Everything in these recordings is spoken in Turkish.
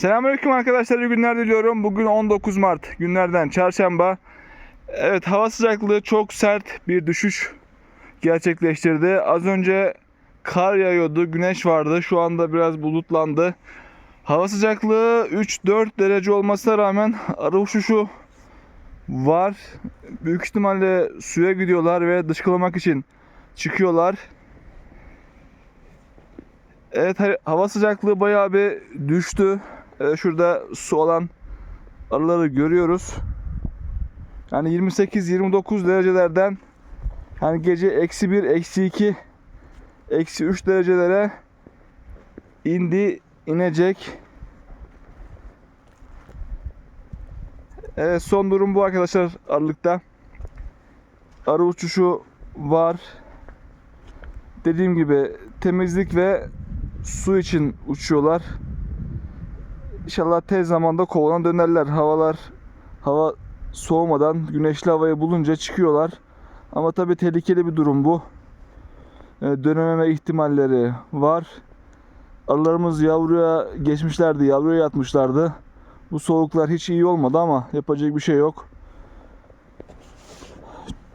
Selamünaleyküm arkadaşlar. iyi günler diliyorum. Bugün 19 Mart günlerden çarşamba. Evet hava sıcaklığı çok sert bir düşüş gerçekleştirdi. Az önce kar yağıyordu, güneş vardı. Şu anda biraz bulutlandı. Hava sıcaklığı 3-4 derece olmasına rağmen arı uçuşu var. Büyük ihtimalle suya gidiyorlar ve dışkılamak için çıkıyorlar. Evet ha- hava sıcaklığı bayağı bir düştü. Ee, şurada su olan arıları görüyoruz. Yani 28-29 derecelerden yani gece eksi 1, eksi 2, eksi 3 derecelere indi, inecek. Evet son durum bu arkadaşlar Aralık'ta. Arı uçuşu var. Dediğim gibi temizlik ve su için uçuyorlar. İnşallah tez zamanda kovana dönerler. Havalar hava soğumadan güneşli havayı bulunca çıkıyorlar. Ama tabii tehlikeli bir durum bu. Ee, Dönememe ihtimalleri var. Arılarımız yavruya geçmişlerdi, yavruya yatmışlardı. Bu soğuklar hiç iyi olmadı ama yapacak bir şey yok.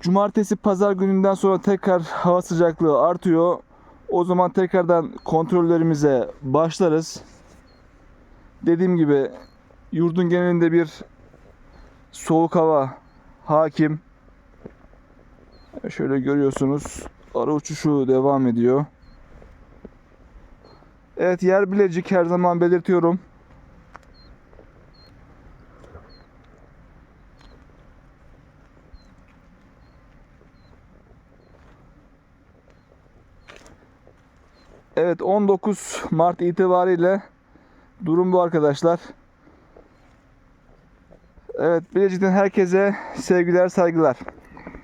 Cumartesi pazar gününden sonra tekrar hava sıcaklığı artıyor. O zaman tekrardan kontrollerimize başlarız. Dediğim gibi yurdun genelinde bir soğuk hava hakim. Şöyle görüyorsunuz. Arı uçuşu devam ediyor. Evet yer Bilecik her zaman belirtiyorum. Evet 19 Mart itibariyle durum bu arkadaşlar. Evet Bilecik'ten herkese sevgiler saygılar.